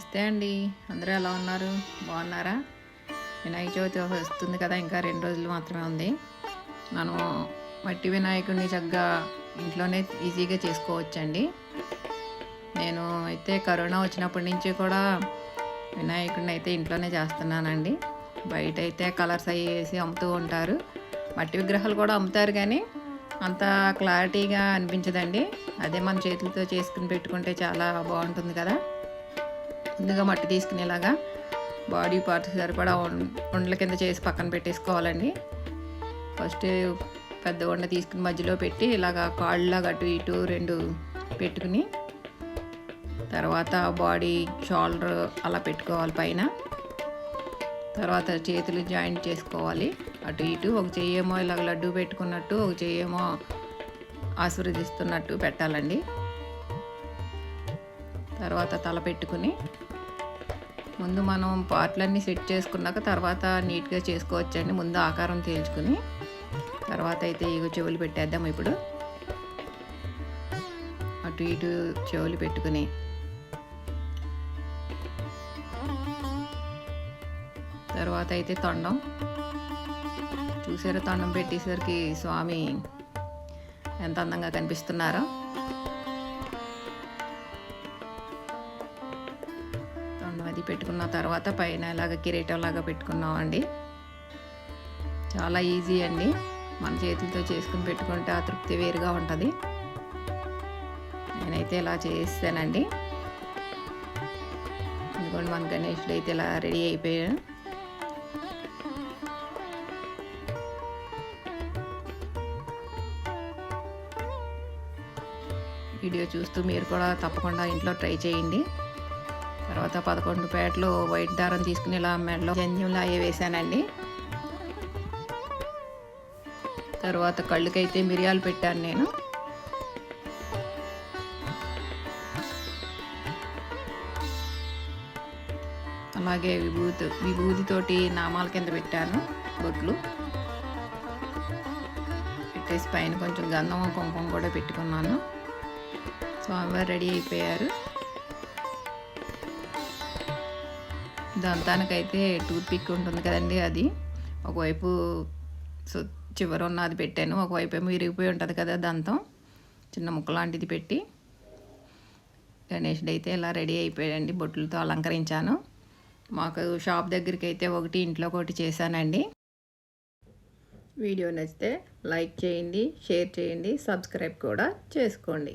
నమస్తే అండి. అందరూ ఎలా ఉన్నారు? బాగున్నారా? వినాయక చవితి వస్తుంది కదా ఇంకా రెండు రోజులు మాత్రమే ఉంది. మనం మట్టి వినాయకుడిని చక్కగా ఇంట్లోనే ఈజీగా చేసుకోవచ్చండి. నేను అయితే కరోనా వచ్చినప్పటి నుంచి కూడా వినాయకుడిని అయితే ఇంట్లోనే చేస్తున్నానండి. బయట అయితే కలర్స్ అవి వేసి అమ్ముతూ ఉంటారు. మట్టి విగ్రహాలు కూడా అమ్ముతారు కానీ అంత క్లారిటీగా అనిపించదండి. అదే మన చేతులతో చేసుకుని పెట్టుకుంటే చాలా బాగుంటుంది కదా. ముందుగా మట్టి తీసుకునేలాగా బాడీ పార్ట్స్ సరిపడా ఉండల కింద చేసి పక్కన పెట్టేసుకోవాలండి. ఫస్ట్ పెద్ద వండ తీసుకుని మధ్యలో పెట్టి ఇలాగా కాళ్ళలాగా అటు ఇటు రెండు పెట్టుకుని తర్వాత బాడీ షోల్డర్ అలా పెట్టుకోవాలి పైన. తర్వాత చేతులు జాయింట్ చేసుకోవాలి. అటు ఇటు ఒక చెయ్యేమో ఇలాగ లడ్డు పెట్టుకున్నట్టు ఒక చెయ్యేమో ఆశీర్వదిస్తున్నట్టు పెట్టాలండి. తర్వాత తల పెట్టుకుని ముందు మనం పార్ట్లన్నీ సెట్ చేసుకున్నాక తర్వాత నీట్గా చేసుకోవచ్చండి. ముందు ఆకారం తేల్చుకుని తర్వాత అయితే ఇగో చెవులు పెట్టేద్దాం ఇప్పుడు. అటు ఇటు చెవులు పెట్టుకుని. తర్వాత అయితే తొండం. చూసారా తొండం పెట్టేసరికి స్వామి ఎంత అందంగా కనిపిస్తున్నారో. తొండం అది పెట్టుకున్న తర్వాత పైన ఇలాగ కిరీటం లాగా పెట్టుకున్నామండి. చాలా ఈజీ అండి. మన చేతులతో చేసుకుని పెట్టుకుంటే ఆ తృప్తి వేరుగా ఉంటుంది. నేనైతే ఇలా చేస్తానండి ఇదిగోండి మన గణేషుడు అయితే ఇలా రెడీ అయిపోయాను వీడియో చూస్తూ మీరు కూడా తప్పకుండా ఇంట్లో ట్రై చేయండి. తర్వాత పదకొండు పేటలు వైట్ దారం తీసుకుని ఇలా మెడలో జన్యులా అయ్యే వేసానండి తర్వాత కళ్ళకైతే మిరియాలు పెట్టాను నేను. అలాగే విభూతి విభూతితోటి నామాల కింద పెట్టాను బొట్లు. పెట్టేసి పైన కొంచెం గంధం కుంకుమ కూడా పెట్టుకున్నాను. స్వామివారు రెడీ అయిపోయారు. దంతానికైతే టూత్ పిక్ ఉంటుంది కదండి అది. ఒకవైపు సో చివర ఉన్నది పెట్టాను ఒకవైపు ఏమో విరిగిపోయి ఉంటుంది కదా దంతం. చిన్న ముక్క లాంటిది పెట్టి గణేషుడు అయితే ఇలా రెడీ అయిపోయాడండి బొట్లతో అలంకరించాను. మాకు షాప్ దగ్గరికి అయితే ఒకటి ఇంట్లో ఒకటి చేశానండి. వీడియో నచ్చితే లైక్ చేయండి షేర్ చేయండి సబ్స్క్రైబ్ కూడా చేసుకోండి.